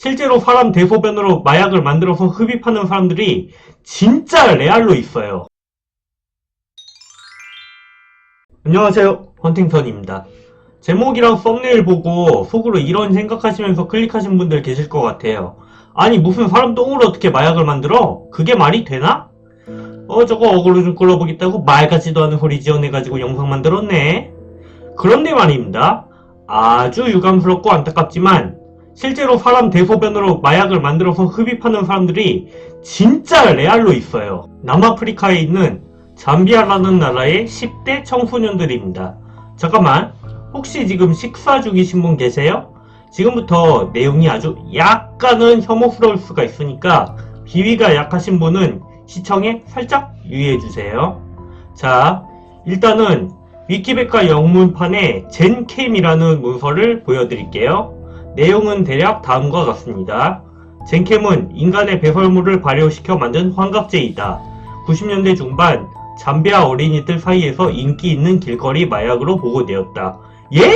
실제로 사람 대소변으로 마약을 만들어서 흡입하는 사람들이 진짜 레알로 있어요. 안녕하세요. 헌팅턴입니다. 제목이랑 썸네일 보고 속으로 이런 생각하시면서 클릭하신 분들 계실 것 같아요. 아니 무슨 사람 똥으로 어떻게 마약을 만들어? 그게 말이 되나? 어 저거 어그로 좀 끌어보겠다고 말 같지도 않은 소리 지어내가지고 영상 만들었네. 그런데 말입니다. 아주 유감스럽고 안타깝지만 실제로 사람 대소변으로 마약을 만들어서 흡입하는 사람들이 진짜 레알로 있어요. 남아프리카에 있는 잠비아라는 나라의 10대 청소년들입니다. 잠깐만, 혹시 지금 식사 중이신 분 계세요? 지금부터 내용이 아주 약간은 혐오스러울 수가 있으니까 비위가 약하신 분은 시청에 살짝 유의해주세요. 자, 일단은 위키백과 영문판에 젠캠이라는 문서를 보여드릴게요. 내용은 대략 다음과 같습니다. 젠캠은 인간의 배설물을 발효시켜 만든 환각제이다. 90년대 중반 잠비아 어린이들 사이에서 인기 있는 길거리 마약으로 보고되었다. 예?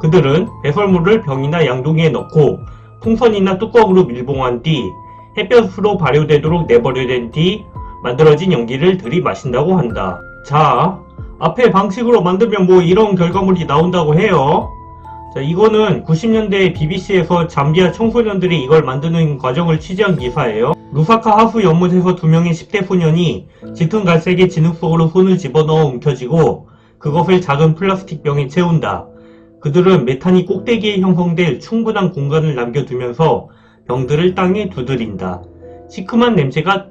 그들은 배설물을 병이나 양동이에 넣고 풍선이나 뚜껑으로 밀봉한 뒤 햇볕으로 발효되도록 내버려된 뒤 만들어진 연기를 들이마신다고 한다. 자, 앞에 방식으로 만들면 뭐 이런 결과물이 나온다고 해요. 자, 이거는 90년대 BBC에서 잠비아 청소년들이 이걸 만드는 과정을 취재한 기사예요. 루사카 하수 연못에서 두 명의 10대 소년이 짙은 갈색의 진흙 속으로 손을 집어넣어 움켜쥐고 그것을 작은 플라스틱 병에 채운다. 그들은 메탄이 꼭대기에 형성될 충분한 공간을 남겨두면서 병들을 땅에 두드린다. 시큼한 냄새가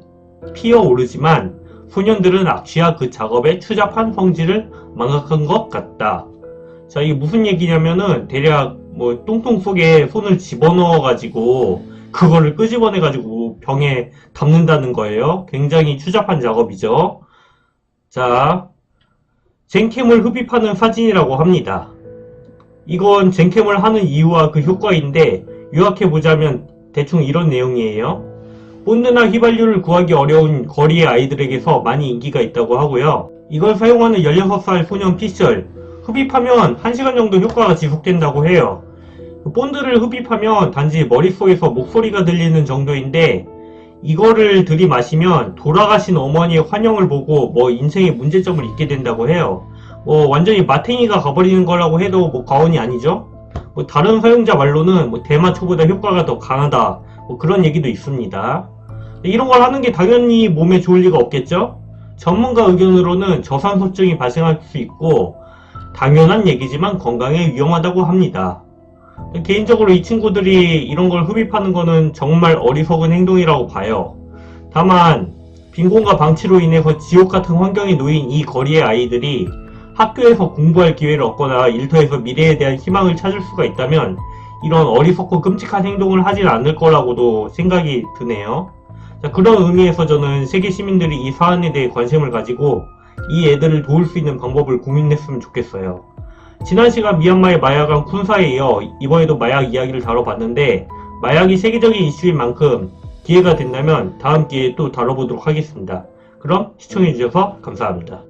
피어오르지만 소년들은 악취와 그 작업에 추잡한 성질을 망각한 것 같다. 자, 이게 무슨 얘기냐면은 대략 뭐 똥통 속에 손을 집어넣어 가지고 그거를 끄집어내 가지고 병에 담는다는 거예요. 굉장히 추잡한 작업이죠. 자, 젠캠을 흡입하는 사진이라고 합니다. 이건 젠캠을 하는 이유와 그 효과인데 요약해 보자면 대충 이런 내용이에요. 본드나 휘발유를 구하기 어려운 거리의 아이들에게서 많이 인기가 있다고 하고요. 이걸 사용하는 16살 소년 피셜 흡입하면 1시간 정도 효과가 지속된다고 해요. 그 본드를 흡입하면 단지 머릿속에서 목소리가 들리는 정도인데 이거를 들이마시면 돌아가신 어머니의 환영을 보고 뭐 인생에 문제점을 잊게 된다고 해요. 뭐 완전히 마탱이가 가버리는 거라고 해도 뭐 과언이 아니죠. 뭐 다른 사용자 말로는 뭐 대마초보다 효과가 더 강하다. 뭐 그런 얘기도 있습니다. 이런 걸 하는 게 당연히 몸에 좋을 리가 없겠죠? 전문가 의견으로는 저산소증이 발생할 수 있고 당연한 얘기지만 건강에 위험하다고 합니다. 개인적으로 이 친구들이 이런 걸 흡입하는 거는 정말 어리석은 행동이라고 봐요. 다만 빈곤과 방치로 인해서 지옥 같은 환경에 놓인 이 거리의 아이들이 학교에서 공부할 기회를 얻거나 일터에서 미래에 대한 희망을 찾을 수가 있다면 이런 어리석고 끔찍한 행동을 하진 않을 거라고도 생각이 드네요. 자, 그런 의미에서 저는 세계 시민들이 이 사안에 대해 관심을 가지고 이 애들을 도울 수 있는 방법을 고민했으면 좋겠어요. 지난 시간 미얀마의 마약왕 쿤사에 이어 이번에도 마약 이야기를 다뤄봤는데 마약이 세계적인 이슈인 만큼 기회가 된다면 다음 기회에 또 다뤄보도록 하겠습니다. 그럼 시청해주셔서 감사합니다.